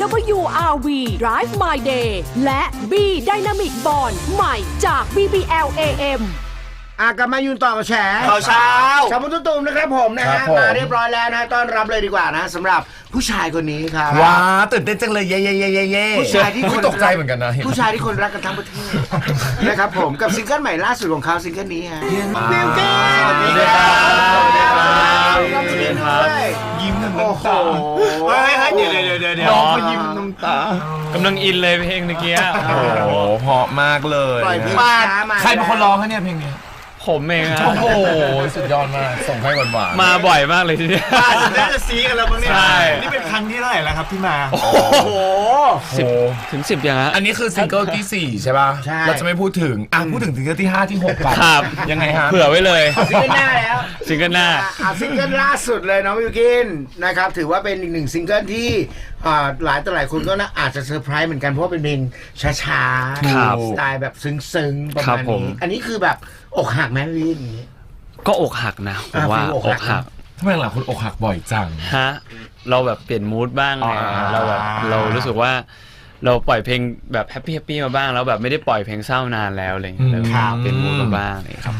WRV Drive My Day และ B Dynamic Bond ใหม่จาก BBL AM อะกลับมายืนต่อกับแฉข่าวเช้าชาวมุตุตุมนะครับผมนะครัฮะบผม มาเรียบร้อยแล้วนะต้อนรับเลยดีกว่านะสำหรับผู้ชายคนนี้ครับ ว้าตื่นเต้นจังเลยเย่เย่เย่เย่เย่ผู้ชายที่คนอุ๊ตกใจเหมือนกันนะเห็นผู้ชายที่คนรักกันทั้งประเทศ นะครับผมกับซิงเกิลใหม่ล่าสุดของเขาซิงเกิลนี้ฮะบิวกิ้นสวัสดีครับสวัสดีครับสวัสดีครับยิ้ม น้ำโอ้โหตาเฮ้ยเฮ้ยเดี๋ยวเดี๋ยวเดี๋ยวเดี๋ยวน้องก็ยิ้มน้ำตากำลังอินเลยเพลงเมื่อกี้โอ้โหเพราะมากเลยปล่อยเพลงนะช้ามา ใครเป็นคนร้องคะเนี่ยเพลงนี้ ผมเองฮะโอ้โห สุดยอดมาก ส่งให้หวานๆ มาบ่อยมากเลยทีเนี้ยมาถึงน่าจะซีกันแล้วมั้งเนี่ยใช่ นี่เป็นครั้งที่เท่าไหร่แล้วครับที่มา โอ้โหโอ้โหถึงสิบยังฮะ อันนี้คือซิงเกิลที่ 4 ใช่ป่ะ ใช่ เราจะไม่พูดถึง อะ พูดถึงซิงเกิลที่ 5 ที่6กันครับ ยังไงฮะ เผื่อไว้เลยซิงเกิลหน้าแล้วซิงเกิลหน้า อะซิงเกิลล่าสุดเลยน้องบิวกินนะครับถือว่าเป็นอีกหนึ่งซิงเกิลที่อ่าหลายต่อหลายคนก็น่าอาจจะเซอร์ไพรส์เหมือนกันเพราะว่าเป็นเพลงช้าครับสไตล์แบบซึ้งๆประครัมาบณผม นี้อันนี้คือแบบอกหักไหมพี่วินอย่างนี้ ก็อกหักนะผมว่าอะฟีลออกหัก กหักทำไมหลายคนอกหักบ่อยจัง ฮะเราแบบเปลี่ยนมูดบ้างไงอ่า เราแบบเรารู้สึกว่า เราปล่อยเพลงแบบแฮปปี้แฮปปี้มาบ้างแล้วแบบไม่ได้ปล่อยเพลงเศร้านานแล้วอะไรอย่างเงี้ยเลยครับเปลี่ยนมูดมาบ้างอะไรอย่างเงี้ยครับ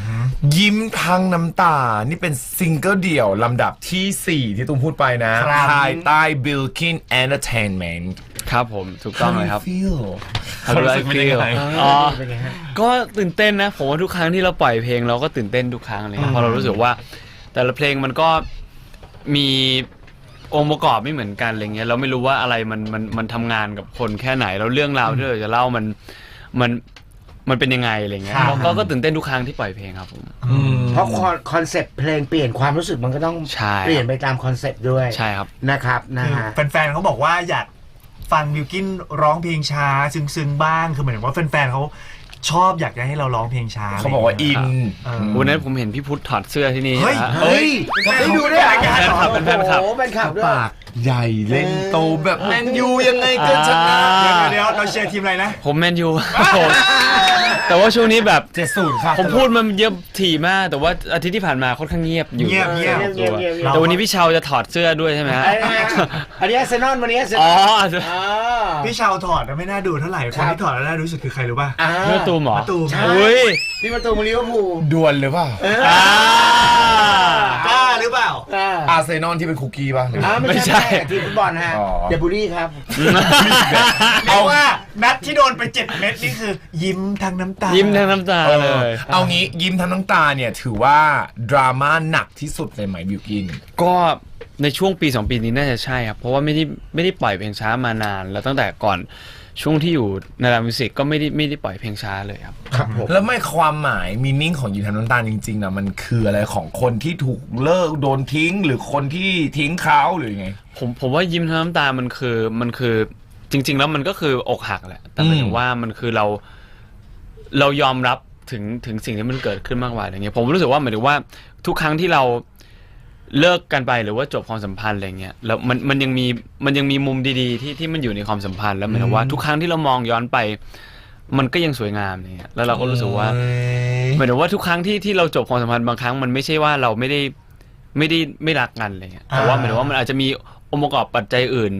ยิ้มทั้งน้ำตา นี่เป็นซิงเกิลเดี่ยวลำดับทีสี่ 4 ที่ตุ้มพูดไปนะ ครับ ภายใต้ Bilkin Entertainment ครับผมถูกต้องเลยครับ How do you feel How do I ความรู้สึกเป็นยัง feel ไง อ๋อ เป็นไงฮะ ก็ตื่นเต้นนะผมว่าทุกครั้งที่เราปล่อยเพลงเราก็ตื่นเต้นทุกครั้งเลยเพราะเรารู้สึกว่า แต่ละเพลงมันก็มีองค์ประกอบไม่เหมือนกันอะไรเงี้ยเราไม่รู้ว่าอะไรมันมันมันทำงานกับคนแค่ไหนแล้วเรื่องราวที่เราจะเล่ามันมันมันเป็นยังไงอะไรเงี้ยครับ ก็ก็ตื่นเต้นทุกครั้งที่ปล่อยเพลงครับผม อืม เพราะคอนเซปต์เพลงเปลี่ยนความรู้สึกมันก็ต้องใช่ เปลี่ยนไปตามคอนเซปต์ด้วยใช่ครับ นะครับนะคือฮะ แฟนๆเขาบอกว่าอยาก ฟังบิวกินร้องเพลงช้าซึ้งๆบ้างคือเหมือนว่าแฟนๆเขาชอบอยากจะให้เราร้องเพลงช้าเขาบอกว่าอินเออวันนั้นผมเห็นพี่พุทธถอดเสื้อที่นี่เฮ้ยนะฮะเฮ้ยเฮ้ยได้ดูด้วยเหรอแฟนคลับเป็นแฟนคลับโอ้โหเป็นขับด้วยปากใหญ่เล่นโตแบบแมนยูยังไงก็ชนะอ่าเดี๋ยวเดี๋ยวเราเชียร์ทีมอะไรนะ ผมแมนยูผม แต่ว่าช่วงนี้แบบเจ็ดศูนย์ค่ะ ผมพูดมันเยอะถี่มาก แต่ว่าอาทิตย์ที่ผ่านมาค่อนข้างเงียบอยู่เงียบเงียบ เงียบเงียบเงียบ แต่วันนี้พี่เชาวจะถอดเสื้อด้วยใช่ไหมฮะไอ้นะอันนี้อาร์เซนอลวันนี้อาร์เซนอ๋ออลอ่า พี่ชาวถอดแล้วไม่น่าดูเท่าไหร่ คนที่ถอดแล้วน่าดูสุดคือใครรู้ป่ะ อ่าเมื่อตูมเหรอมะตูมใช่อุ้ยนี่ประตูมาลิเวอร์พูลดวลหรือเปล่าอ่า กล้าหรือเปล่า อ่าอาร์เซนอลที่เป็นคุกกี้ป่ะหรือ อ่าไม่ใช่ทีมฟุตบอลฮะอ๋อ เดบุรี่ครับ เรียกว่านัดที่โดนไป 7 เม็ดนี่คือ ยิ้มทั้งน้ำตายิ้มทั้งน้ำตาเอเลอยเอางี้ยิ้มทั้งน้ำตาเนี่ยถือว่าดราม่าหนักที่สุดเลยไหมบิวกิน ก็ในช่วงปี 2 ปีนี้น่าจะใช่ครับ เพราะว่าไม่ได้ไม่ได้ปล่อยเพลงช้ามานาน แล้วตั้งแต่ก่อนช่วงที่อยู่ในรามมิวสิกก็ไม่ได้ไม่ได้ปล่อยเพลงช้าเลยครับ ครับผม แล้วไม่ความหมายมีนิ่งของยิ้มทั้งน้ำตาจริงๆนะมันคืออะไรของคนที่ถูกเลิกโดนทิ้ง หรือคนที่ทิ้งเขาหรือยังไง ผมผมว่ายิ้มทั้งน้ำตามันคือมันคือจริง ๆ แล้วมันก็คืออกหักแหละ แต่หมายถึอืงม ว่ามันคือเรา เรายอมรับถึงถึงสิ่งที่มันเกิดขึ้นมากกว่าอย่างเงี้ยผมรู้สึกว่าหมายถึงว่าทุกครั้งที่เราเลิกกันไปหรือว่าจบความสัมพันธ์อะไรเงี้ยแล้วมันมันยังมีมันยังมีมุมดีๆ ที่ที่มันอยู่ในความสัมพันธ์แล้วหมายถึงว่าทุกครั้งที่เรามองย้อนไป มันก็ยังสวยงามอย่างเงี้ยแล้วเราก็รู้สึกว่าหมายถึงว่าทุกครั้งที่ที่เราจบความสัมพันธ์บางครั้งมันไม่ใช่ว่าเราไม่ได้ไม่ได้ไม่รักกันอะไรเงี้ยแต่ว่าอ่าหมายถึงว่ามันอาจจะมีองค์ประกอบปัจจัยอื่น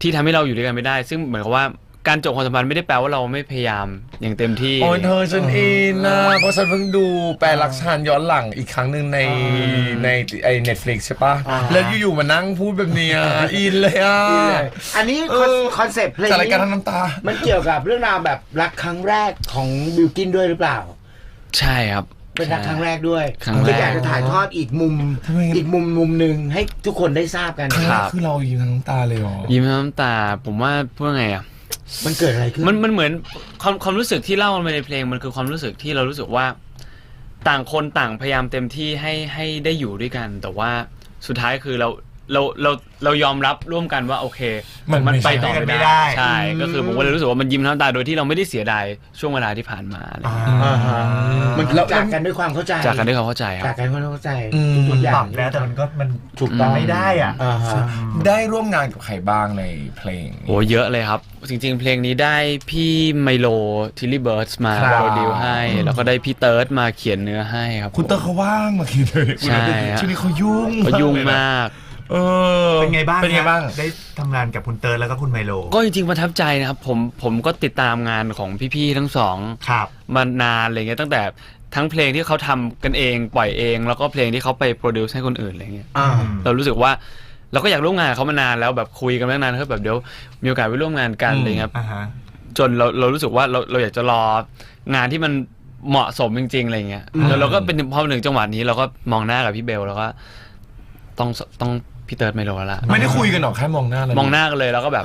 ที่ทำให้เราอยู่ด้วยกันไม่ได้ ซึ่งเหมือนกับว่า การจบความสัมพันธ์ไม่ได้แปลว่าเราไม่พยายามอย่างเต็มที่ โอ้ยเธอฉันอินนะเพราะฉันเพิ่งดูแปลรักชันย้อนหลังอีกครั้งหนึ่งในในไอเน็ตฟลิกใช่ปะอ่าแล้วอยู่ๆมานั่งพูดแบบเนี้ยอินเลยอะ อันนี้เออคอนเซปต์เพลงจากรายการนี้ทั้งน้ำตามันเกี่ยวกับเรื่องราวแบบรักครั้งแรกของบิลกินด้วยหรือเปล่า ใช่ครับเป็นรักครั้งแรกด้วยครั้งแรกที่อยากจะถ่ายทอดอีกมุมทำไมอีกมุมมุมหนึ่งให้ทุกคนได้ทราบกันครั้งแรครักบคือเรายิ้มทั้งน้ำตาเลยเหรอยิ้มทั้งน้ำตา ผมว่าเพื่อไงอะ มันเกิดอะไรขึ้นมันมันเหมือนความความรู้สึกที่เล่ามาในเพลงมันคือความรู้สึกที่เรารู้สึกว่า ต่างคนต่างพยายามเต็มที่ให้ให้ได้อยู่ด้วยกัน แต่ว่าสุดท้ายคือเรา เราเราเรายอมรับร่วมกันว่าโอเค มันไม่ไปต่อใช่ไม่ไม่ได้ได้ ใช่ ก็คือผมก็เลยรู้สึกว่ามันยิ้มทั้งน้ำตาโดยที่เราไม่ได้เสียดายช่วงเวลาที่ผ่านมาอะไรอย่างเงี้ยอ่าฮะมันแล้วจากกันด้วยความเข้าใจจากกันด้วยความเข้าใจคจารักบกันด้วยความเข้าใจอืมทุกๆอย่าปรังบแล้วแต่มันก็มันถูกต้องไม่ได้อะ อ่าฮะ ได้ร่วมงานกับใครบ้างในเพลง โอ้เยอะเลยครับ จริง ๆ เพลงนี้ได้พี่ไมโลทิลลี่เบิร์ดมาครับ โปรดิวให้ แล้วก็ได้พี่เติร์ดมาเขียนเนื้อให้ครับคุณเตอร์เขาว่างมาคิดเลยใช่ฮะ ช่วงนี้เขายุ่งก็ยุ่งเลยนะมาก เออเป็นไงบ้างเป็นไงบ้างฮะได้ทำงานกับคุณเติร์ดแล้วก็คุณไมโล ก็จริงๆประทับใจนะครับผมผมก็ติดตามงานของพี่ๆทั้งสองครับ มานานอะไรเงี้ยตั้งแต่ทั้งเพลงที่เขาทำกันเองปล่อยเอง แล้วก็เพลงที่เขาไปโปรดิวซ์ให้คนอื่นอะไรเงี้ย อ่า เรารู้สึกว่าเราก็อยากร่วมงานกับเขามานานแล้วแบบคุยกันมาตั้งนานเขาแบบเดี๋ยวมีโอกาสไปร่วมงานกันอืม อะไรเงี้ยอ่าฮะ จนเราเรารู้สึกว่าเราเราอยากจะรองานที่มันเหมาะสมจริงๆอะไรเงี้ยแล้วเราก็เป็นพอมาถึงจังหวะนี้เราก็มองหน้ากับพี่เบลแล้วก็ต้องต้อง พี่เติร์ดไมโลแล้วล่ะไม่ได้คุยกันหรอกแค่มองหน้าเลยมองหน้ากันเลยแล้วก็แบบ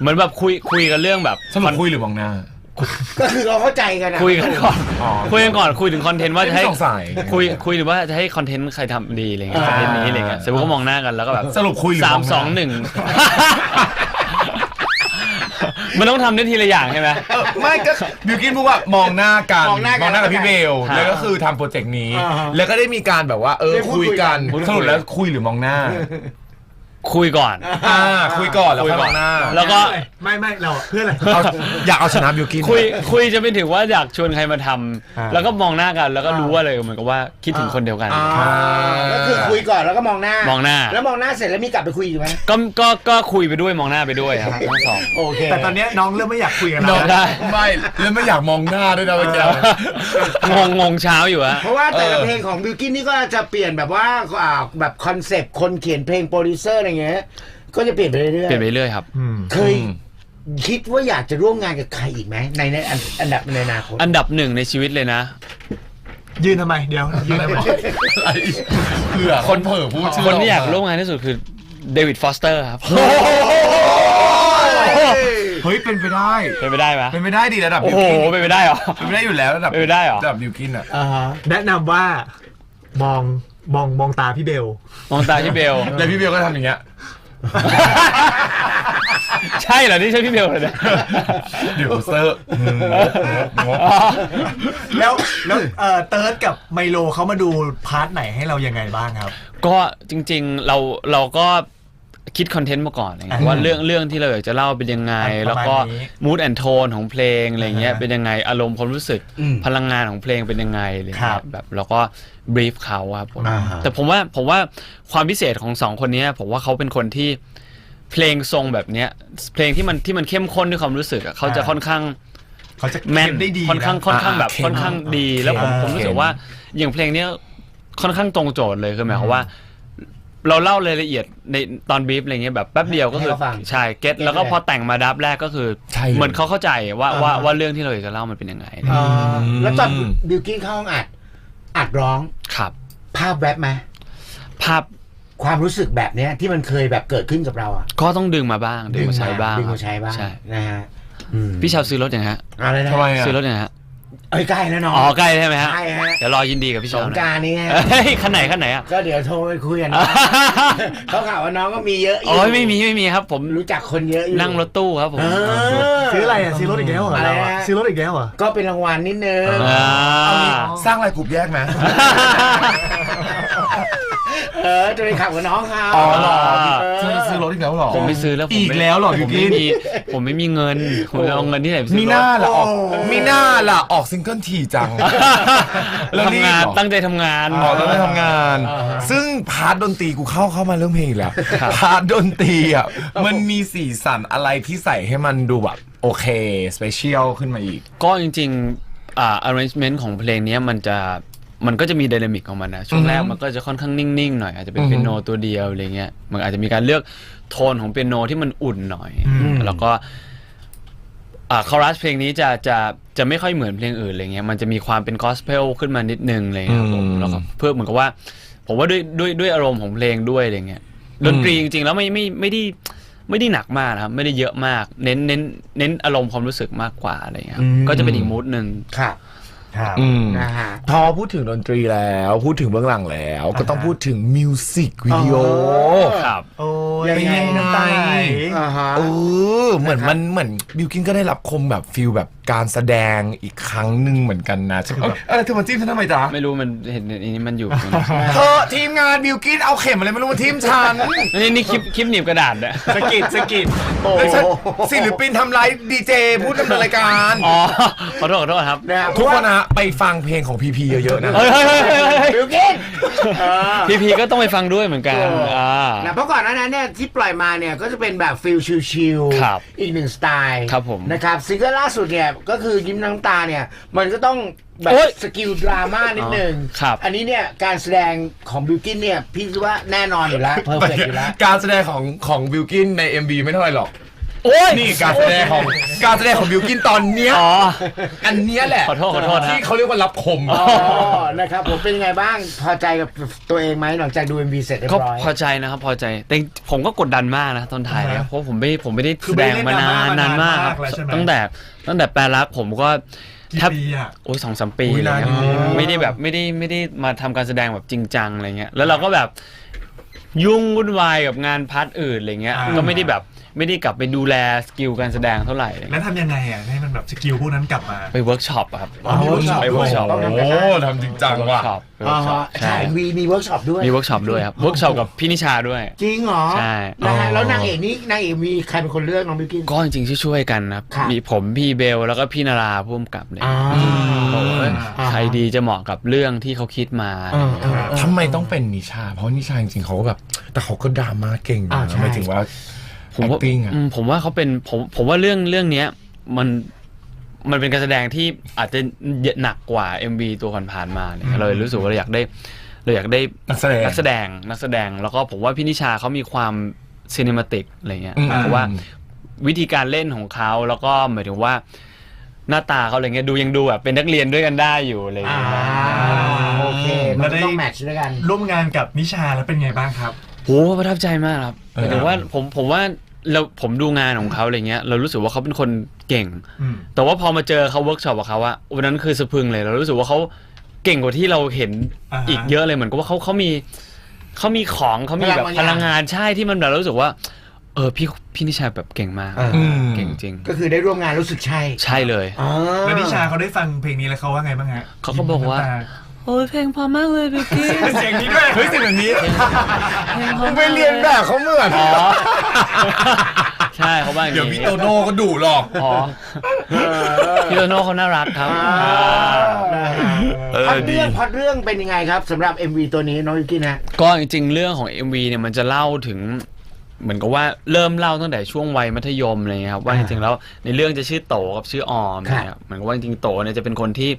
เหมือนแบบคุยคุยกันเรื่องแบบ สรุปคุยหรือมองหน้า ก็คือเราเข้าใจกันอะคุยกันก่อนอ๋อ คุยกันก่อนคุยถึงคอนเทนต์ว่าจะให้ไม่สงสัย คุยคุยหรือว่าจะให้คอนเทนต์ใครทำดีอะไรเงี้ยคอนเทนต์นี้อะไรเงี้ยเสร็จปุ๊บก็มองหน้ากันแล้วก็แบบสรุปคุยหรือสามมองหน้า สองหนึ่ง มันต้องทำได้ทีละอย่างใช่ไหมเออไม่ก็บิวกินพูดว่ามองหน้ากันมองหน้ากันกับพี่เบลครับแล้วก็คือทำโปรเจกต์นี้ อ่าฮะแล้วก็ได้มีการแบบว่าเออได้พูดคุยกันคุยกันสรุปแล้วคุยหรือมองหน้า คุยก่อน อ่าคุยก่อนแล้วคุยค่อยก่มอนองหน้าแล้วก็ไม่ไม่เราเพื่ออะไรเอาอยากเอาชนะบิวกิน คุยคุยจะไปถึงว่าอยากชวนใครมาทำอ่า แล้วก็มองหน้ากัน แล้วก็รู้ว่าเลยเหมือนกับว่าคิดถึงคนเดียวกัน อ่า ก็คือคุยก่อนแล้วก็มองหน้ามองหน้า แล้วมองหน้าเสร็จแล้วมีกลับไปคุยอีกไหมก็ก็ก็คุยไปด้วยมองหน้าไปด้วยครับทั้งสอง โอเคแต่ตอนเนี้ยน้องเริ่มไม่อยากคุยกับน้เราองแล้วได้ ไม่แล้วไม่อยากมองหน้าด้วยนะเมื่อกี้ งงงงเช้าอยู่อะ เพราะว่าแต่ละเออ เพลงของบิวกินนี่ก็จะเปลี่ยนแบบว่าอ่าแบบคอนเซปต์คนเขียนเพลงโปรดิวเซอร์อะไรเงี้ยก็จะเปลี่ยนไปเรื่อยเปลี่ยนไปเรื่อยครับอืม ๆเคยคิดว่าอยากจะร่วมงานกับใครอีกไหมในในอันอันดับในอนาคตอันดับหนึ่งในชีวิตเลยนะ ยืนทำไม เดี๋ยวยืนทำไม เผื่อคนเผลอพูดชื่อคนที่อยากเมร่วมงานที่สุดคือเดวิดฟอสเตอร์ครับเฮ้ย เป็นไปได้ เป็นไปได้ไหมเป็นไปได้ดีระดับโอ้บิวโหกินเป็นไปได้เหรอ เป็นไปได้อยู่แล้วระดับเป็นไปได้เหรอ ระดับบิวกินอะ อ่าฮะ แนะนำว่ามอง มองมองตาพี่เบล มองตาพี่เบล แล้วพี่เบลก็ทำอย่างเงี้ย ใช่เหรอ นี่ใช่พี่เบลเลยเนี่ยเดี๋ยวเซอร์อืมงงแล้วแล้วเอ่อเติร์ดกับไมโลเขามาดูพาร์ทไหนให้เรายังไงบ้างครับ ก็จริงๆเราเราก็ คิดคอนเทนต์มาก่อนอะไรเงี้ยอ่าว่าเรื่องเรื่องที่เราอยากจะเล่าเป็นยังไงประมาณแล้วก็นี้มูดแอนโทนของเพลงอะไรเงี้ยอ่าฮะเป็นยังไงอารมณ์ความรู้สึกอืมพลังงานของเพลงเป็นยังไงอะไรครัเงี้บยแบบเราก็บรีฟเขาครับผมอ่าฮะ แต่ผมว่าผมว่าความพิเศษของสองคนเนี้ยผมว่าเขาเป็นคนที่เพลงทรงแบบเนี้ยเพลงที่มันที่มันเข้มข้นด้วยความรู้สึกอะเขาจะค่อนข้าง เขาจะแม่นเขียได้ดีค่อนข้างะค่อนข้างแบบเข้มค่อนข้างดี แล้วผมอ่าผมรู้สึกว่าอย่างเพลงเนี้ยค่อนข้างตรงโจทย์เลยคือหมายความว่า เราเล่ารายละเอียดในตอนบีฟอะไรเงี้ยแบบแป๊บเดียวก็คือให้เขาฟังใช่เก็ตแล้วก็พอแต่งมาดับแรกก็คือ ใช่เลย เหมือนเขาเข้าใจว่าอ่าว่า ว่าเรื่องที่เราอยากจะเล่ามันเป็นยังไงอ่าแล้วตอนบิวกินเข้าห้องอัด อัดร้องครับ ภาพแวบไหมภาพความรู้สึกแบบเนี้ยที่มันเคยแบบเกิดขึ้นกับเราอะก็ต้องดึงมาบ้างดึงมาใช้บ้างดึงมาใช้บ้างใช่นะฮะอืมพี่ชาวซื้อรถยังฮะอะไรนะทำไมอะ ซื้อรถยังฮะ เอ้ยใกล้แล้วน้องอ๋อใกล้ใช่ไหมฮะใช่ฮะ เดี๋ยวรอยินดีกับพี่สชาวงนะกรารนี้ฮะเฮ้ยคันไหนคันไหนอะ ก็เดี๋ยวโทรไปคุยกันนะ เขาข่าวว่าน้องก็มีเยอะอยู่อ๋อไม่มีไม่มีครับ ผมรู้จักคนเยอะอยู่นั่งรถตู้ครับผม เออ ซื้ออะไรอะซื้อรถอีกแล้วเหรออะไรเรานะอะซื้อรถอีกแล้วเหรอ ก็เป็นรางวัลนิดนึง อ่าเอางี้สร้างรายกลุ่มแยกไหม เออจะไปขับกับน้องเขาอ๋อเหรอเซื้อซื้อรถอีกแล้วเหรอผมไม่ซื้อแล้วผมอีกไม่แล้วเหรอผมบิวไม่กิ้นมีผมไม่มีเงิน ผมจะเอาเงินที่ไหนไปซื้มีอหน้ารถล่ะออกโอ้มีหน้าล่ะออกซิงเกิลทีจัง แล้วรีบทำงานเหรอ ตั้งใจทำงาน อ๋อต้องไปทำงานอ่าฮะซึ่งพาร์ทดนตรีกูเข้าเข้ามาเรื่องเพลงอีกแล้วครับพาร์ทดนตรีอะมันมีสีสันอะไรที่ใส่ให้มันดูแบบ โอเค สเปเชียลขึ้นมาอีก ก็จริงๆ อ่า arrangement ของเพลงเนี้ยมันจะ มันก็จะมีไดนามิกของมันนะ ช่วงแรกอือฮึมันก็จะค่อนข้างนิ่ง ๆ หน่อย อาจจะเป็นอือฮึเปียโนตัวเดียวอะไรเงี้ย มันอาจจะมีการเลือก โทนของเปียโนที่มันอุ่นหน่อยอืมแล้วก็อ่าคอรัสเพลงนี้จะจะจะไม่ค่อยเหมือนเพลงอื่นอะไรเงี้ยมันจะมีความเป็นกอสเพลขึ้นมานิดนึงอะไรเงี้ยครับผมอืมแล้วก็เพื่อเหมือนกับว่า ผมว่าด้วยด้วยด้วยอารมณ์ของเพลงด้วยอะไรเงี้ยดนตรีจริงๆแล้วไม่ไม่ไม่ได้ไม่ได้หนักมากนะครับ ไม่ได้เยอะมาก เน้นเน้นเน้นอารมณ์ความรู้สึกมากกว่าอะไรเงี้ยครับอืมก็จะเป็นอีกมูดหนึ่งครับ ครับอืมนะฮะพอพูดถึงดนตรีแล้ว พูดถึงเบื้องหลังแล้ว ก็ต้องพูดถึงมิวสิกวิดีโออ๋อครับโอ้เป็นยังไงน้ำตาไหลอ่าฮะเออเหมือนมันเหมือนบิวกินก็ได้รับคมแบบฟิลแบบการแสดงอีกครั้งหนึ่งเหมือนกันนะใช่ไหมเอะไรเธอมาจิ้มฉันทำไมจ๊ะไม่รู้มันเห็นอันนี้มันอยู่เธอทีมงานบิวกินเอาเข็มอะไรไม่รู้มาทีมฉันนี่นี่คลิปคลิปหนีบกระดาษเนี่ยสะกิดสะกิดโอ้แล้วฉันศิลปินทำไรายดีเจพูดดำเนินรายการอ๋อขอโทษขอโทษครับนะครับทุกคนนะไปฟังเพลงของพีพีเยอะๆนะ เฮ้ยเฮ้ยเฮ้ยเฮ้ยเฮ้ยบิวกินเออ พีพีก็ต้องไปฟังด้วยเหมือนกันอ่า นะเพราะก่อนหน้านั้นเนี่ยที่ปล่อยมาเนี่ยก็จะเป็นแบบฟิลชิลครับอีกหนึ่งสไตล์ครับผมนะครับซิงเกิลล่าสุดเนี่ยก็คือยิ้มน้ำตาเนี่ยมันก็ต้องแบบโอ๊ยสกิลดราม่านิดนึง อ๋อครับ อันนี้เนี่ยการแสดงของบิวกินเนี่ยพี่คิดว่าแน่นอนอยู่แล้วเพอร์เฟกอยู่แล้ว การแสดงของของบิวกินใน MV ไม่เท่าไหร่หรอก โอ้ยนี่การแสดงของการแสดงของบิวกินตอนเนี้ยอ๋อ อันเนี้ยแหละขอโทษขอโทษฮะที่เขาเรียกว่ารับคม อ๋อ นะครับผมเป็นยังไงบ้าง พอใจกับตัวเองไหมหลังจากดู MV เสร็จเรียก็บร้อย พอใจนะครับพอใจแต่ผมก็กดดันมากนะตอนถ่ายเนี่ยเพราะผมไม่ผมไม่ได้คือแสไม่ดได้งมานานเล่นดราม่ามานานนานมากครับมากแล้วใช่ไหม ตั้งแต่ตั้งแต่แปลรักผมก็กี่แทบปีอะโอ้ยสองสามปีอุ๊ยอะไรนานเงี้ยอยู่ ไม่ได้แบบไม่ได้ไม่ได้มาทำการแสดงแบบจริงจังอะไรเงี้ยแล้วเราก็แบบยุ่งวุ่นวายกับงานพาร์ทอื่นอะไรเงี้ยอ่า ก็ไม่ได้แบบ ไม่ได้กลับไปดูแลสกิลการแสดงเท่าไหร่อะไรแล้วเงี้ยทำยังไงอะให้มันแบบสกิลพวกนั้นกลับมาไปเวิร์กช็อปอะครับอ๋อมี workshop ไปเวิร์กช็อปต้องทำโอ้ทำจริงจังเวิร์ว่ะกช็อปไปเวิอ๋อร์กช็อปใช่ใช่มีมีเวิร์กช็อปด้วยมีเวิร์กช็อปด้วยครับเวิร์กช็อปกับพี่นิชาด้วย จริงเหรอใช่ นะฮะอ๋อแล้วนางเอกนี่นางเอกมีใครเป็นคนเลือกน้องบิวกิน ก็จริงๆช่วยๆกันนะครับครับมีผมพี่เบลแล้วก็พี่นาราพ่วมกับเนี่ยอ่าบอกว่าเอ้ยอ่า ใครดีจะเหมาะกับเรื่องที่เขาคิดมา เออเออเออ ทำไมต้องเป็นนิชา เพราะนิชาจริงๆเขาก็แบบ แต่เขาก็ดราม่าเก่งอ่านะใช่ หมายถึงว่า ผมว่า acting อะอืมผมว่าเขาเป็นผมผมว่าเรื่องเรื่องเนี้ยมันมันเป็นการแสดงที่อาจจะหนักกว่า MV ตัวผ่านๆมาเนี่ยเราเลยรู้สึกว่าเราอยากได้เราอยากได้นักแสดง นักแสดงนักแสดงแล้วก็ผมว่าพี่นิชาเขามีความซีนิมาติกอะไรเงี้ยอืมเพราะว่าวิธีการเล่นของเขาแล้วก็หมายถึงว่าหน้าตาเขาอะไรเงี้ยดูยังดูแบบเป็นนักเรียนด้วยกันได้อยู่อะไรอ่าเงี้ย โอเค มันก็ต้องแมทช์ด้วยกัน ร่วมงานกับนิชาแล้วเป็นไงบ้างครับ โหประทับใจมากครับหมายถึงว่าผมผมว่าเราผมดูงานของเขาอะไรเงี้ย เรารู้สึกว่าเขาเป็นคนเก่งอืมแต่ว่าพอมาเจอเขาเวิร์กช็อปกับเขาอะวันนั้นคือสะพรึงเลย เรารู้สึกว่าเขาเก่งกว่าที่เราเห็นอ่าฮะอีกเยอะเลยเหมือนกับว่าเขาเขามีเขามีของเขามีแบบพพลัลังงางงานนใช่ที่มันแบบเรารู้สึกว่า เออพี่พี่นิชาแบบเก่งมากเอออืมเก่งจริง ก็คือได้ร่วมงานรู้สึกใช่ ใช่เลยอ่าแล้วนิชาเขาได้ฟังเพลงนี้แล้วเขาว่าไงบ้างฮะเขาก็บอกว่า โอ้ยเพลงพอมากเลยพี่กี้เสียงนี้ด้วยเฮ้ยสิ่งแบบนี้มึงไปเรียนแบบเขาเหมือนอ๋อใช่เขาบ้างเดี๋ยวพี่โตโน่ก็ดุหรอกอ๋อพี่โตโน่เขาน่ารักครับอ่านะฮะเออพล็อตดีเรื่องพล็อตเรื่องเป็นยังไงครับสำหรับ MV ตัวนี้น้องบิวกินฮะก็จริง ๆ เรื่องของ MV เนี่ยมันจะเล่าถึงเหมือนกับว่าเริ่มเล่าตั้งแต่ช่วงวัยมัธยมอะไรเงี้ยครับว่าจอ่าริงๆแล้วในเรื่องจะชื่อโตกับชื่อออมครับเนี่ยเหมือนกับว่าจริงๆโตเนี่ยจะเป็นคนที่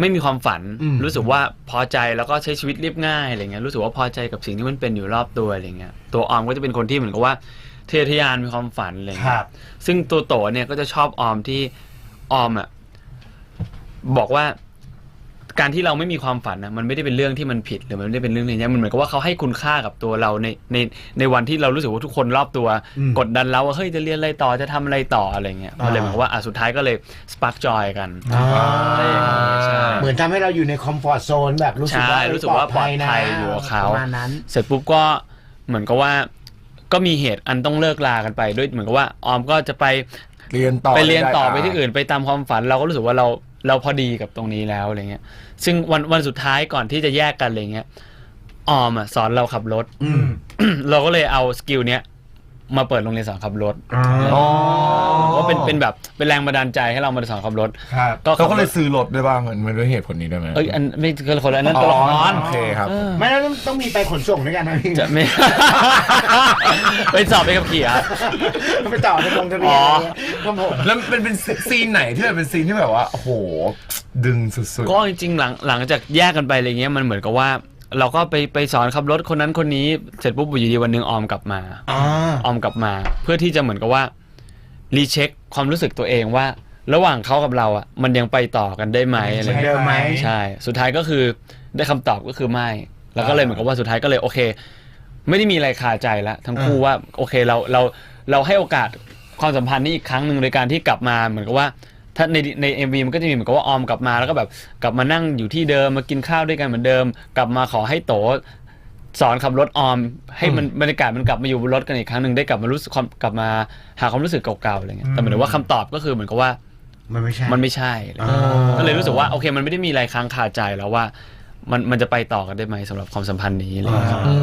ไม่มีความฝันอืม รู้สึกว่าพอใจแล้วก็ใช้ชีวิตเรียบง่ายอะไรเงี้ยรู้สึกว่าพอใจกับสิ่งที่มันเป็นอยู่รอบตัวอะไรเงี้ยตัวออมก็จะเป็นคนที่เหมือนกับว่าเทะทะยานมีความฝันอะไรคเงี้รัยบซึ่งตัวโตเนี่ยก็จะชอบออมที่ออมอะบอกว่า การที่เราไม่มีความฝันนะมันไม่ได้เป็นเรื่องที่มันผิดหรือมันไม่ได้เป็นเรื่องอะไรเงี้ยมันเหมือนกับว่าเขาให้คุณค่ากับตัวเราในในในวันที่เรารู้สึกว่าทุกคนรอบตัว อืม กดดันเราว่าเฮ้ยจะเรียนอะไรต่อจะทำอะไรต่ออะไรเงี้ยอ่ามันเลยเหมือนกับว่าอะสุดท้ายก็เลยสปาร์กจอยกันอ่าอะไรอย่างงี้ใช่ เหมือนทำให้เราอยู่ในคอมฟอร์ z โซนแบบรู้สึกว่าใช่รู้สึกว่าปลอดภัยอยู่กับเขา ประมาณนั้น เสร็จปุ๊บก็เหมือนกับว่า ก็มีเหตุอันต้องเลิกลากันไปด้วยเหมือนกับว่าออมก็จะไปเรียนต่อไปเรียนต่อไปด้ที่อื่นไปตามความฝันเราก็รู้สึกว่าเรา เราพอดีกับตรงนี้แล้วอะไรเงี้ย ซึ่งวันวันสุดท้ายก่อนที่จะแยกกันอะไรเงี้ยออมอะสอนเราขับรถ อืม เราก็เลยเอาสกิลเนี้ย มาเปิดโรงเรียนสอนขับรถอ๋อก็เป็นเป็นแบบเป็นแรงบันดาลใจให้เรามาสอนขับรถครับก็เขาก็เลยขับรถซื้อรถด้วยบ้างมันมันด้วยเหตุผลนี้ได้ไหมเอ้ยอันไม่คือคนละอันนั้นตัวละครโอเคครับเออไม่แล้วต้องต้องมีไปขนส่งด้วยกันนะพี่จะไม่ไปสอบไปขับขี่ครับไปต่อในวงทะเบียอ๋นออะไรเงี้ยครับผมแล้วเป็นเป็นซีนไหนที่แบบเป็นซีนที่แบบว่าโอ้โหดึงสุดก็จริงๆหลังหลังจากแยกกันไปอะไรเงี้ยมันเหมือนกับว่า เราก็ไปไปสอนขับรถคนนั้นคนนี้เสร็จปุ๊บอยู่ดีวันหนึ่งออมกลับมาอ่าออมกลับมา เพื่อที่จะเหมือนกับว่ารีเช็คความรู้สึกตัวเองว่า ระหว่างเขากับเราอะมันยังไปต่อกันได้ไหมอะไรเหมือนเงี้ยเดิมไหมใช่ สุดท้ายก็คือได้คำตอบก็คือไม่ แล้วก็เลยเหมือนกับว่าสุดท้ายก็เลยโอเค ไม่ได้มีอะไรคาใจแล้วทั้งคู่ว่าโอเคเราเราเราให้โอกาสความสัมพันธ์นี้อีกครั้งหนึ่งโดยการที่กลับมาเหมือนกับว่า ถ้าในในเอ็มวีมันก็จะมีเหมือนกับว่าออมกลับมาแล้วก็แบบกลับมานั่งอยู่ที่เดิมมากินข้าวด้วยกันเหมือนเดิม กลับมาขอให้โตสอนขับรถออม ให้มันบรรยากาศมันกลับมาอยู่บนรถกันอีกครั้งหนึ่งได้กลับมารู้สึกความกลับมาหาความรู้สึกเก่าๆอะไรเงี้ยแต่หมายถึงว่าคำตอบก็คือเหมือนกับว่า มันไม่ใช่มันไม่ใช่อะไรเงี้ยก็เลยรู้สึกว่าโอเค มันไม่ได้มีอะไรค้างคาใจแล้วว่า มันมันจะไปต่อกันได้ไหมสำหรับความสัมพันธ์นี้อะไรเงี้ยก็คือ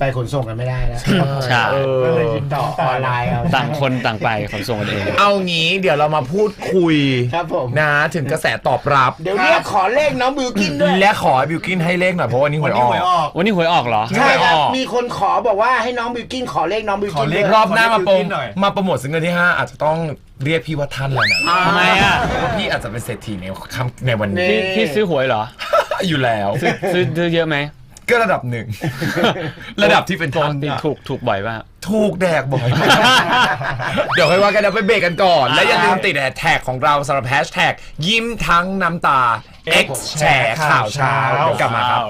ไปขนส่งกันไม่ได้แล้วใช่ ก็เลยติดต่อออนไลน์เอาต่างคนต่างไปขนส่งกันเอง เอางี้เดี๋ยวเรามาพูดคุยครับผม นะ ถึงกระแสตอบรับ เดี๋ยวเรียกขอเลขน้องบิวกินด้วยและขอให้บิวกินให้เลขหน่อยเพราะวันนี้หวัวนยอนี้อหวยอกอก วันนี้หวยออกเหรอ ใช่ครับออกมีคนขอบอกว่าให้น้องบิวกินขอเลขน้องบิวขอกินเลด้ขวย รอบหน้ามาโปรขอเลขบิวกิ้นหน่อย มาโปรโมทซิงเกิลที่ 5 อาจจะต้องเรียกพี่ว่าท่านแล้วนะทำไมอะ เพราะว่าพี่อาจจะเป็นเศรษฐีในคำในวันนี้พี่พี่ซื้อหวยเหรอ อยู่แล้ว ซื้อซื้อซื้อเยอะไหม ก็ระดับหนึ่ง ระดับที่เป็นปกท่านติอะถูกถูกบ่อยป่ะถูกแดกบ่อยมากเดี๋ยวค่อยว่ากันเดี๋ยวไปเบรกกันก่อน และอย่าลืมติดแฮชแท็กของเราสำหรับแฮชแท็กยิ้มทั้งน้ำตา X แฉข่าวเช้าเดี๋ยวกลับมาครับ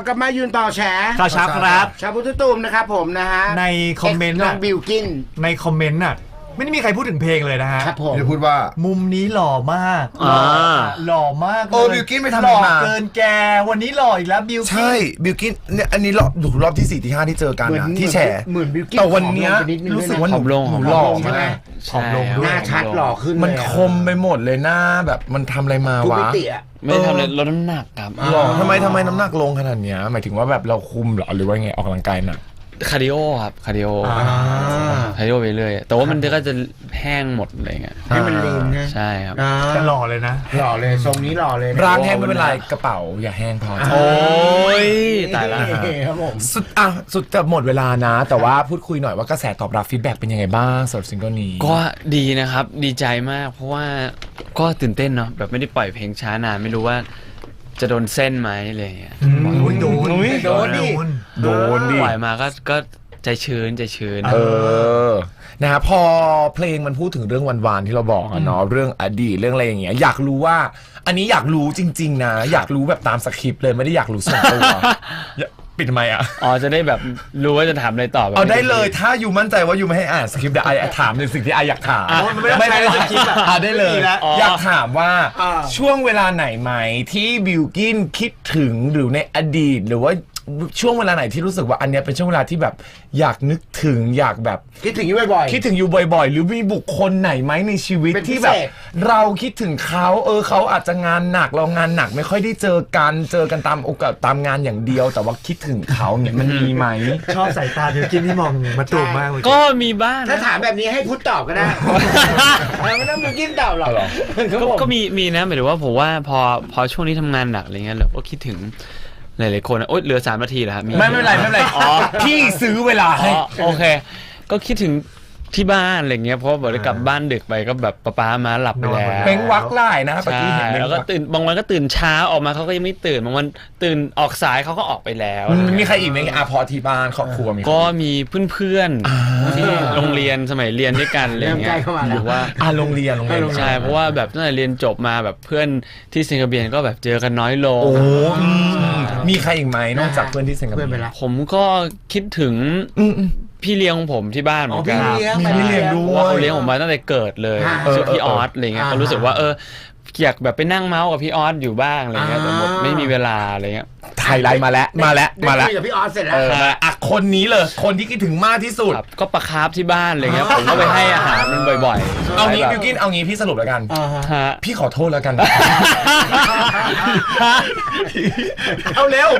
เอากลับมายืนต่อแฉข่าวเช้าครับ ชาบุตุตูมนะครับผมนะฮะในคอมเมนต์น้อน่ะงบิวกิน ในคอมเมนต์น่ะไม่ได้มีใครพูดถึงเพลงเลยนะฮะครับผม จะพูดว่า มุมนี้หล่อมากอ่า หล่อมากเลยโอ้บิลกิ้นไปทำหล่ออะไรมา เกินแกวันนี้หล่ออีกแล้วบิลกิ้นใช่บิวกินเนี่ยอันนี้รอบดูรอบที่สี่ที่ห้าที่เจอกันเหมือนนะที่แชร์เหมือนบิวกิ้นแต่วันเนี้ยผอมลงไปนิดนึงรู้สึกด้วยนะว่าหผอมลงหนูผอมลง หล่อใช่ไหม มาก ผอมลงด้วยหน้าชัดหล่อขึ้นมันเลยอะคมไปหมดเลยหน้าแบบมันทำอะไรมาทุกวะมิติอะ ไม่ได้ทำเลยลดน้ำหนักครับหล่อทำไมทำไมน้ำหนักลงขนาดเนี้ยหมายถึงว่าแบบเราคุมเหรอหรือว่าไงออกกำลังกายหนัก คาร์ดิโอครับคาร์ดิโอคาร์ดิโอไปเรื่อยแต่ว่ามันก็จะแห้งหมดอะไรเงี้ยให้มันลีนนะใช่ครับ อ่าแต่หล่อเลยนะ หล่อเลยทรงนี้หล่อเลยนะร่างแห้งไม่เป็นไรกระเป๋า อย่าแห้งพอโอ้ยตายละครับผม สุดอะสุดจะหมดเวลานะ แต่ว่าพูดคุยหน่อยว่ากระแสตอบรับฟีดแบ็กเป็นยังไงบ้างสำหรับซิงเกิลนี้ ก็ดีนะครับดีใจมาก เพราะว่าก็ตื่นเต้นเนาะแบบไม่ได้ปล่อยเพลงช้านานไม่รู้ว่า จะโดนเส้นไหมอะไรเงี้ยโอ้ยโดนโดนดิ โดนดิ ปล่อยมาก็ก็ใจชื้นใจชื้น เออ นะฮะพอเพลงมันพูดถึงเรื่องวันๆที่เราบอกอะเนาะเรื่องอดีตเรื่องอะไรอย่างเงี้ยอยากรู้ว่า อันนี้อยากรู้จริง ๆ นะ อยากรู้แบบตามสคริปต์เลยไม่ได้อยากรู้ส่วนตัวอยาก ปิดทำไมอะ อ๋อจะได้แบบรู้ว่าจะถามอะไรต่อแบบเอาได้เลยถ้ายูมั่นใจว่ายูไม่ให้อ่านสคริปต์เดี๋ยวไอถามในสิ่งที่ไออยากถามอ๋อมันไม่ต้องใช้ในสคริปต์อะอะได้เลยไม่มีแล้ว อยากถามว่าอ่า ช่วงเวลาไหนไหมที่บิวกินคิดถึงหรือในอดีต หรือว่า ช่วงเวลาไหนที่รู้สึกว่าอันเนี้ยเป็นช่วงเวลาที่แบบอยากนึกถึงอยากแบบ คิดถึงอยู่บ่อยๆ คิดถึงอยู่บ่อย ๆ หรือมีบุคคลไหนไหมในชีวิตเป็นพิที่เศษ แบบ เราคิดถึงเขาเออเขาอาจจะงานหนักเรางานหนักไม่ค่อยได้เจอกันเจอกันตามโอกาสตามงานอย่างเดียว แต่ว่าคิดถึงเขาเนี่ยมันมีไหม ชอบสายตาบิวกินที่มองมาตูมมากเลยก็มีบ้างถ้านะถามแบบนี้ให้พุทธตอบก็ได้ เราไม่ต้องมือกินตอบหรอกเอาเหรอครับก็ผมก็มีมีนะหมายถึงว่าผมว่าพอพอช่วงนี้ทำงานหนักอะไรเงี้ยเราก็คิดถึง หลายๆคนนะโอ๊ยเหลือสามนาทีแล้วครับไม่ไม่เป็นไรไม่เป็นไรพี่ซื้อเวลาอ๋ให้อโอเค ก็คิดถึง ที่บ้านอะไรเงี้ยเพราะว่าบอกได้กลับบ้านดึกไปก็แบบป๊าป๊ามาหลับไปแล้วเม้งวักไล่นะเมื่อใช่กี้เห็นเม้งแล้วก็วักตื่นบางวันก็ตื่นเช้าออกมาเขาก็ยังไม่ตื่นบางวันตื่นออกสายเขาก็ออกไปแล้วอืมมีใครอีกไหมอะพอที่บ้านครอบครัวมีใครก็มีเพื่อนๆที่โรงเรียนสมัยเรียนด้วยกันอะไรเริ่มเงี้ใกล้ยเข้ามาหแล้รืวอว่า อะโรงเรียนโรงเรียน ใช่เพราะว่าแบบตั้งแต่เรียนจบมาแบบเพื่อนที่สิงคโปร์ก็แบบเจอกันน้อยลง โอ้อืมมีใครอีกไหมนอกจากเพื่อนที่สิงคโปเพื่อนร์ไปละ ผมก็คิดถึงอืมอืม พี่เลี้ยงของผมที่บ้านเหมือนกัน อ๋อพี่เลี้ยงมีพี่เลี้ยงด้เพราะว่าเขาเลี้ยงผมมาตั้งแต่เกิดเลยอ่าชื่อพี่เออออเออสอะไรเงี้ยอ่าก็รู้สึกว่าเอออยากแบบไปนั่งเมาส์กับพี่ออสอยู่บ้างอะไรเงี้ยแต่หมดอ่า ไม่มีเวลาอะไรเงี้ย ไทยไลน์มาแล้วมาแล้วมาแล้วได้คุยกับพี่ออสเสร็จแล้เอวอมาอะคนนี้เลย คนที่คิดถึงมากที่สุด ครับก็ประคาบที่บ้านอะไรเงี้ยผมก็ไปให้อาหารมันบ่อยๆเอางี้แบบบิวกินเอางี้พี่สรุปแล้วกันอ่าฮะฮะ พี่ขอโทษแล้วกัน เอาเร็ว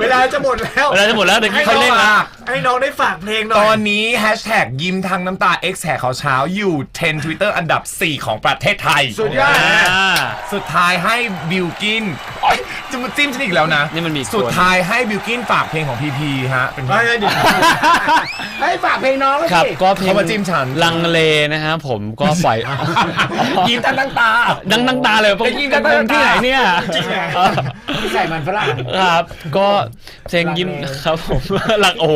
เวลาจะหมดแล้วเวลาจะหมดแล้วเดี๋ยวพี่เขาเล่นละให้น้องได้ฝากเพลงหน่ตออยนนี้แฮชแท็กยิ้มทางน้ำตา X แฉข่าวเช้าอยู่10 Twitter อันดับ 4 ของประเทศไทย สุดยอด อ่า สุดท้ายให้บิวกินโอ๊ยจะมาจิ้มฉันอีกแล้วนะนี่มันมีอีกสุดคนท้ายให้บิวกินฝากเพลงของพีพีฮะ เป็นเพลไม่งเดี๋ยวให้ฝากเพลงน้องเลยครับสิก็เพลงเขามาจิ้มฉัน ลังเลนะฮะผมก็ปล่อยยิ้มทางน้ำตา ดังดังตาเลยได้ยินกันผมที่ไหนเนี่ยที่ใส่มันฝรั่ง ครับ ก็เพลงยิ้มครับผมหลักโอ้โห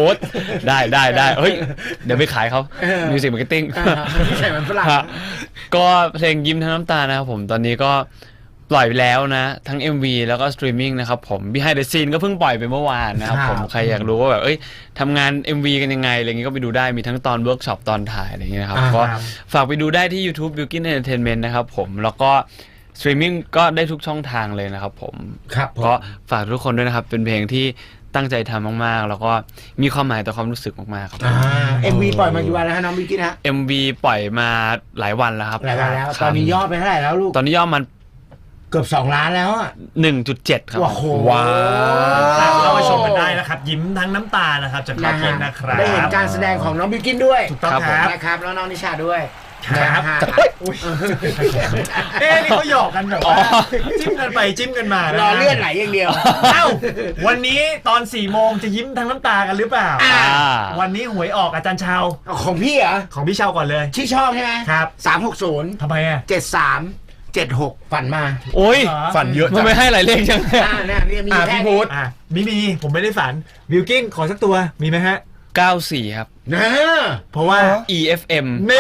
ได้ได้ได้เฮ้ย เดี๋ยวไปขายเขาเออมิวสิกมาร์เก็ตติ้งอ่าที่ใส่มันฝรั่งก็เพลงยิ้มทั้งน้ำตานะครับผมตอนนี้ก็ ปล่อยไปแล้วนะ ทั้ง MV แล้วก็สตรีมมิ่งนะครับผม Behind the Scene ก็เพิ่งปล่อยไปเมื่อวานนะครับครับผม ใครอยากรู้ว่าแบบเอ้ยทำงาน MV กันยังไงอะไรเงี้ยก็ไปดูได้มีทั้งตอนเวิร์กช็อปตอนถ่ายอะไรเงี้ยนะครับอ่าก็ครับฝากไปดูได้ที่ YouTube b i l k i n Entertainment นะครับผมแล้วก็สตรีมมิ่งก็ได้ทุกช่องทางเลยนะครับผมครับผมก็ฝากทุกคนด้วยนะครับ เป็นเพลงที่ตั้งใจทำมากๆ แล้วก็มีความหมายต่อความรู้สึกมากๆครับอ่าเอ็มวีปล่อยมากี่วันแล้วฮะน้องบิวกินฮะ MV ปล่อยมาหลายวันแล้วครับหลายวันแล้วครับตอนนี้ยอดไปเท่าไหร่แล้วลูกตอนนี้ยอดมัน เกือบสองล้านแล้วอะ1.7ครับ โอ้โห ว้าวเราไปชมกันได้นะครับ ยิ้มทั้งน้ำตานะครับจากนะเพลฮะงนะครับ ได้เห็นการแสดงของน้องบิวกินด้วยถูกต้องครับ นะครับแล้วน้องนิชาด้วยครับ นะฮะเอ๊ะนี่เขาหยอกกันแบบว่าจิ้มกันไปจิ้มกันมานะรอเลื่อนไหลอย่างเดียว เอ้าวันนี้ตอน4ี่โมงจะยิ้มทั้งน้ำตากันหรือเปล่า อ่าวันนี้หวยออกอาจารย์ชาวของพี่เหรอของพี่ชาวก่อนเลย ที่ชอบใช่ไหมครับ สามหกศูนย์ทำไมอะ เจ็ดสาม เจ็ดหกฝันมาโอ้ยเหรอฝันเยอะมันจังไม่ให้หลายเลขจังอ่าเนี่ยเนี่ยมีอะแค่พี่นี้พุทธอะมีมีผมไม่ได้ฝันบิวกิ้นขอสักตัวมีไหมฮะ 94 ครับ นะเพราะว่า EFM เน่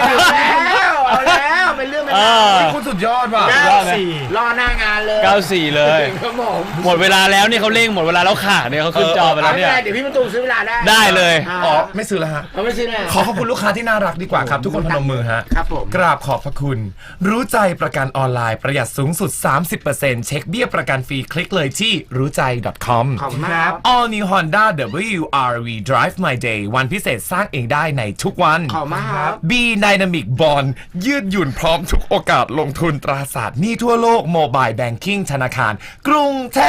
เอาแล้วเอาแล้วเป็นเรื่องเป็นเอราวอนี่คุณสุดยอดว่ะ เก้าสี่ รอหน้างานเลย94 เลย ครับผมหมดเวลาแล้วเนี่ยเขาเร่งหมดเวลาแล้วค่ะเนี่ยเขาขึ้นจอไปเอาแล้วไม่เนี่ยเป็นไรเดี๋ยวพี่ประตูซื้อเวลาได้ได้เลยาอ๋อ ไม่ซื้อแล้วฮะเอาไม่ซื้อนะ ขอขอบคุณลูกค้าที่น่ารักดีกว่าครับ ทุกคนพนมมือฮะครับผม กราบขอบพระคุณ รู้ใจประกันออนไลน์ประหยัดสูงสุด 30%เช็คเบี้ยประกันฟรีคลิกเลยที่รู้ใจ .com ขอบคุณมากครับ All New Honda WRV Drive My Day วันพิเศษสร้างเองได้ในทุกวัน ขอบคุณมากครับ B Dynamic Bond ยืดหยุ่นพร้อมทุกโอกาสลงทุนตราสารหนี้ทั่วโลกโมบายแบงกิ้งธนาคาร กรุงเท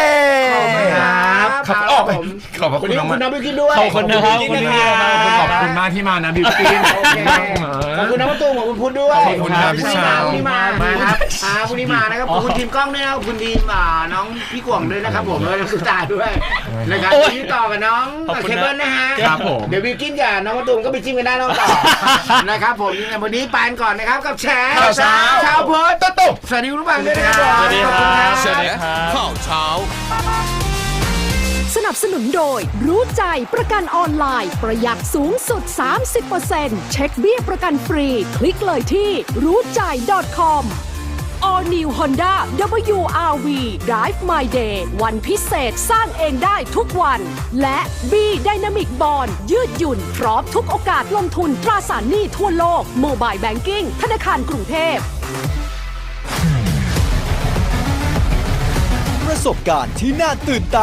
พขอบคุณครับขอบครับออกผมขอบพระวันคุณนี้ขอบมากคุณน้องบิวกินด้วยขอบคุณนะครับขอบคุณขอบคุณนะคครัรับขอบคุณมากที่มานะบิวกินโอเคขอบคุณน้องประตูขอบคุณพุทธด้วยขอบคุณครับพี่พรุ่งนี้ชาว พรุ่งนี้มามาครับอ่าพรุ่งนี้มานะครับขอบคุณทีมกล้องด้วยนะครับขอบคุณทีมอ่าน้องพี่กวางด้วยนะครับผมแล้วก็คุณตาด้วยนะครับโอ้ยวันนี้ต่อกับน้องขอบคุณเคนะ เบิลนะฮะ ครับผม เดี๋ยวบิวกินกับน้องประตูก็ไปจิ้มกันได้แล้วต่อ นะครับผมยังไงวันนี้ไปกันก่อนนะครับกับแชร์ข่าวเช้า ชาวโพสต์ตุ๊บตุ๊บสวัสดีคุณผู้ฟังด้วยนะครับผมสวัสดีคขอบรัณบสวัสดีครับ ข่าวเช้า สนับสนุนโดย รู้ใจประกันออนไลน์ ประหยัดสูงสุด 30%เช็คเบี้ยประกันฟรี คลิกเลยที่รู้ใจ .com All New Honda WRV Drive My Day วันพิเศษสร้างเองได้ทุกวัน และ B Dynamic Bond ยืดหยุ่น พร้อมทุกโอกาสลงทุนตราสารหนี้ทั่วโลก Mobile Banking ธนาคารกรุงเทพ ประสบการณ์ที่น่าตื่นตา